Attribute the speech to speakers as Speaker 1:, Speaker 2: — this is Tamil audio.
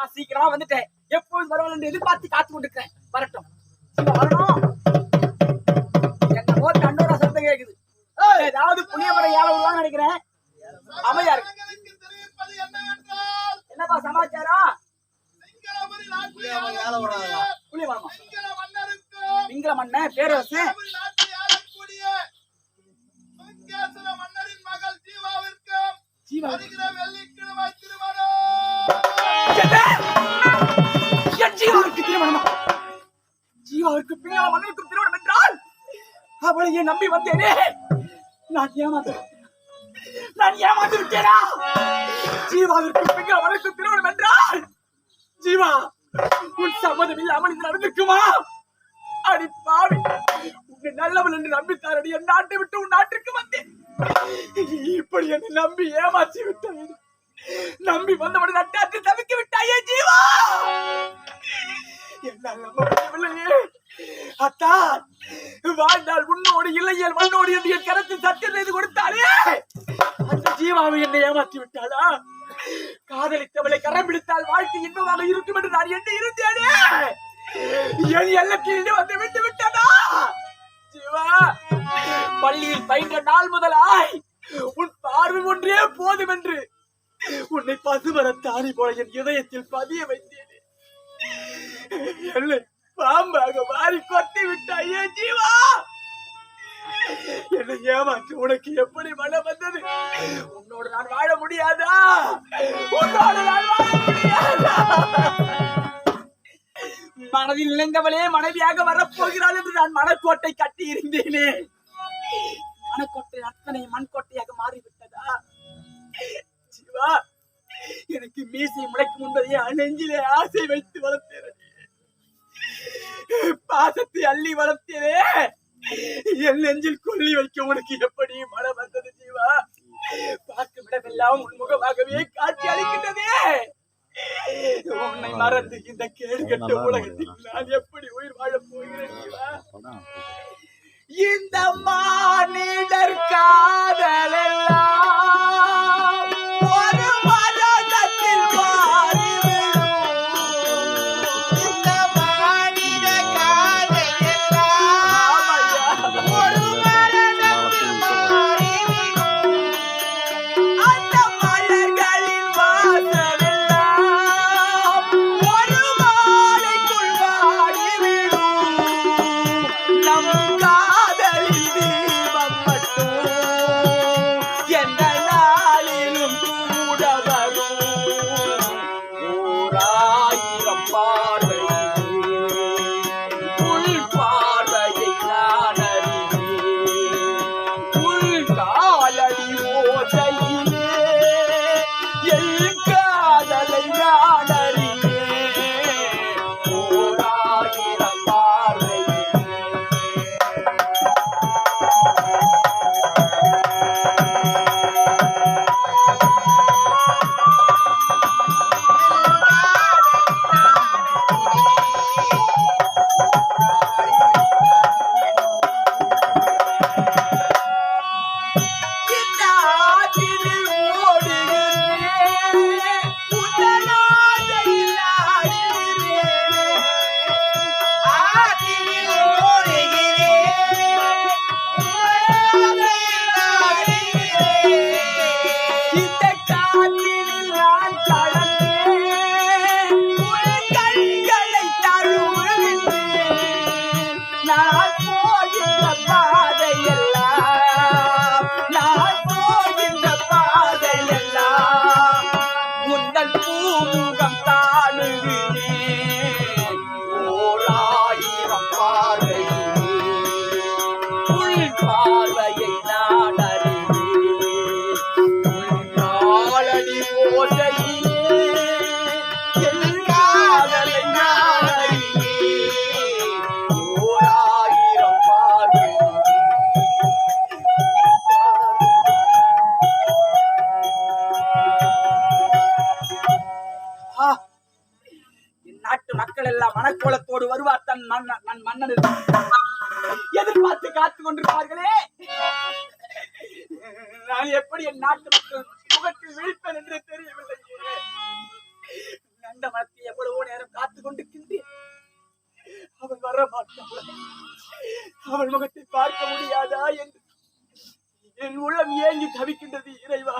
Speaker 1: நான் சீக்கிரமா வந்துட்டேன். எப்பொழுது வருவாள் என்று எதிர்பார்த்து காத்து கொண்டிருக்கிறேன். வரட்டும். வரணும்? என்னமோ தண்டோட சத்தம் கேக்குது. ஏதாவது புளியமரம் ஏழை விடுவான்னு நினைக்கிறேன். அமையா இருக்கு. என்னப்பா சமாச்சாரம்?
Speaker 2: சிங்கள
Speaker 1: மன்னன் பேரரசு.
Speaker 2: சிங்களபுரி
Speaker 1: என் ஜீவாவுக்கு திருமணமா? ஜீவாவுக்கு பின்னால மன்னனுக்கு திருமணம் என்றால் நம்பி வந்தேனே. நான் ஏமாந்து நான் ஏமாந்து விட்டேனா? ஜீவாவிற்கு பின்னால மன்னனுக்கு திருமணம் என்றால் ஜீவா உன் சம்மதம் இல்லாமல் இது நடந்திருக்குமா? அடி பாவி உன்னை நல்லவள் என்று நம்பித்தாரடி என் நாட்டை விட்டு உன் நாட்டிற்கு வந்தேன். இப்படி என்னை நம்பி ஏமாற்றி விட்டேன். நம்பி வந்தவனை உன்னோடு மண்ணோடு என்று என் கரத்தில் சத்தியம் செய்து கொடுத்தாலே அந்த ஜீவாவை என்னை ஏமாற்றி விட்டாளா? காதலித்தவளை கரம் பிடித்தால் வாழ்க்கை இன்பமாக இருக்கும் என்று நான் என்ன இருந்தேனே! என் எல்லத்தில் வந்து விட்டு விட்டதா? ஜீவா பள்ளியில் பயின்ற நாள் முதலாய் உன் பார்வை ஒன்றே போதும் என்று உன்னை பசுமர தாரி போல என் இதயத்தில் பதிய வைத்தேனே! என்னை பாம்பாக மாறி கொத்தி விட்டாயே ஜீவா! என்னை ஏமாற்று. உனக்கு எப்படி மனம் வந்தது? உன்னோடு நான் வாழ முடியாதா? உன்னோடு நான் வாழ முடியாதா? மனதில் நினைந்தவளே மனைவியாக வரப்போகிறாள் என்று நான் மனக்கோட்டை கட்டி இருந்தேனே. மனக்கோட்டை அத்தனை மண்கோட்டையாக மாறிவிட்டதா? சிவா எனக்கு மீசை முளைக்கும் முன்பதையே நெஞ்சிலே ஆசை வைத்து வளர்த்தேன். பாசத்தை அள்ளி வளர்த்தேனே. என் நெஞ்சில் கொல்லி வைக்க உனக்கு எப்படி மனம் வந்தது ஜீவா? பார்க்கும் இடமெல்லாம் உன் முகமாகவே காட்சி அளிக்கின்றதே. உன்னை மறந்து இந்த கேடு கட்ட உலகத்தில் நான் எப்படி உயிர் வாழப் போகிறேன் ஜீவா? இந்த மானிடர் காதலெல்லாம் நான் போகின்ற பாதையெல்லாம் நான் போகின்ற பாதையெல்லாம் உந்தன் பூமுகம் காணுகிறேன் மனக்கோலத்தோடு வருவார் தன் மன்னன் நன் மன்னன் எதிர்பார்த்து காத்து கொண்டிருப்பார்களே. நான் எப்படி என் நாட்டு மக்கள் முகத்தில் விழிப்பேன் என்று தெரியவில்லை. கண்ட மரத்தை எவ்வளவோ நேரம் காத்து கொண்டிருக்கின்றேன். அவள் வர மாட்டாள். அவள் முகத்தை பார்க்க முடியாதா என்று. என் உள்ளம் ஏங்கி தவிக்கின்றது இறைவா.